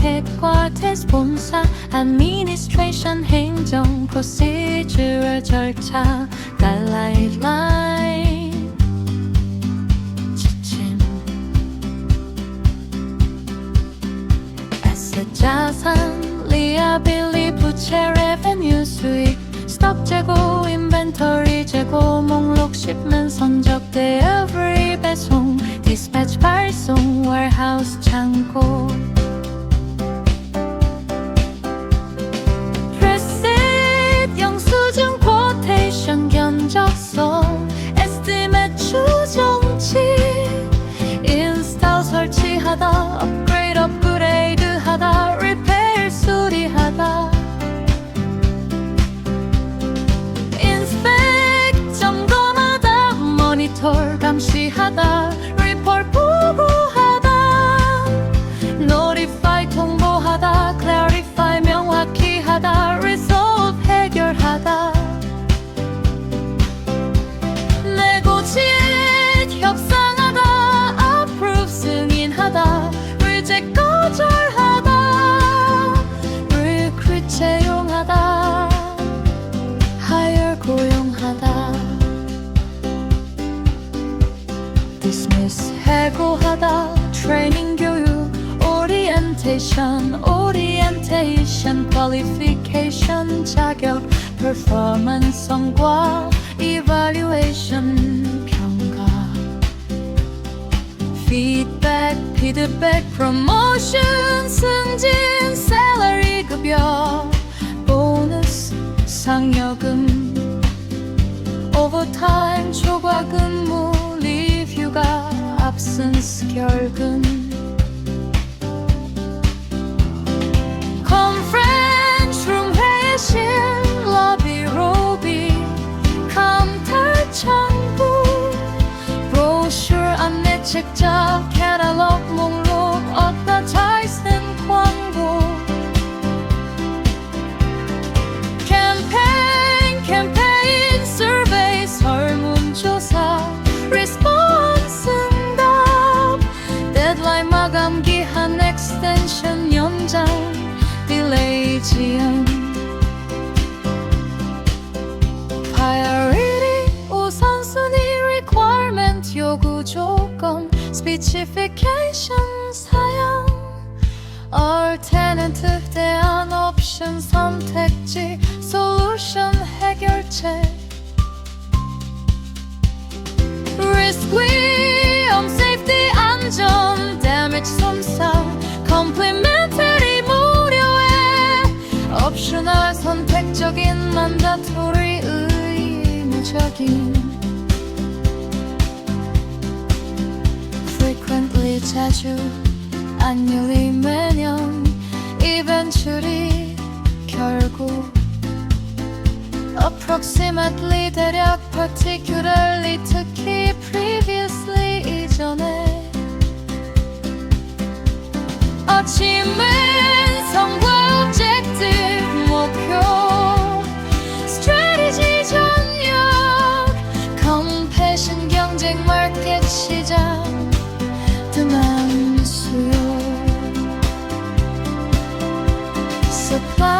headquarters 본사 administration 행정 procedural 절차 가이드라인 지침 에셋 자산 리아빌리 부채 레베뉴 수익 스톡 재고 인벤토리 재고 목록 shipment 선 nada. orientation orientation qualification 자격 performance 성과 evaluation 평가 feedback feedback promotion 승진 salary 급여 보너스 상여금 오버타임 초과 근무 리뷰가 absence 결근 지연 priority 우선순위 requirement 요구 조건 specification 사양 alternative 대안 옵션 선택지 mandatory 의무적인 frequently 자주 annually 매년 eventually 결국 approximately 대략 particularly 특히 supply